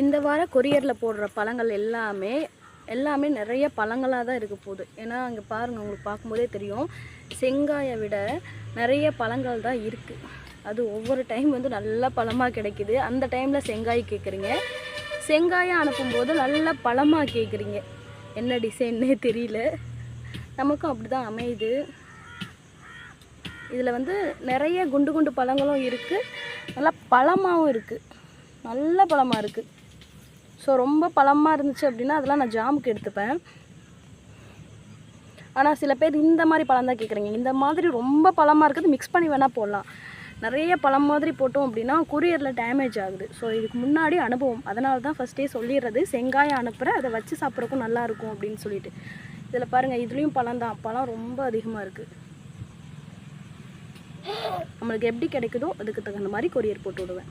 இந்த வார கொரியரில் போடுற பழங்கள் எல்லாமே எல்லாமே நிறைய பழங்களாக தான் இருக்க போகுது. ஏன்னா அங்கே பாருங்கள் உங்களுக்கு பார்க்கும்போதே தெரியும். செங்காயை விட நிறைய பழங்கள் தான் இருக்குது அது ஒவ்வொரு டைம் வந்து நல்ல பழமாக கிடைக்குது. அந்த டைமில் செங்காய் கேட்குறீங்க செங்காயை அனுப்பும்போது நல்ல பழமாக கேட்குறீங்க என்ன டிசைன்னே தெரியல. நமக்கும் அப்படி தான் அமையுது. இதில் வந்து நிறைய குண்டு குண்டு பழங்களும் இருக்குது நல்லா பழமாகவும் இருக்குது நல்ல பழமாக இருக்குது ஸோ ரொம்ப பழமாக இருந்துச்சு அப்படின்னா அதெல்லாம் நான் ஜாமுக்கு எடுத்துப்பேன். ஆனால் சில பேர் இந்த மாதிரி பழம் தான் கேட்குறீங்க இந்த மாதிரி ரொம்ப பழமாக இருக்கிறது மிக்ஸ் பண்ணி வேணால் போடலாம். நிறைய பழம் மாதிரி போட்டோம் அப்படின்னா கொரியரில் டேமேஜ் ஆகுது. ஸோ இதுக்கு முன்னாடி அனுபவம். அதனால தான் ஃபஸ்ட்டே சொல்லிடுறது. செங்காயம் அனுப்புகிறேன் அதை வச்சு சாப்பிட்றக்கும் நல்லாயிருக்கும் அப்படின்னு சொல்லிட்டு. இதில் பாருங்கள் இதுலேயும் பழம் தான். பழம் ரொம்ப அதிகமாக இருக்குது நம்மளுக்கு எப்படி கிடைக்குதோ அதுக்கு தகுந்த மாதிரி கொரியர் போட்டு விடுவேன்.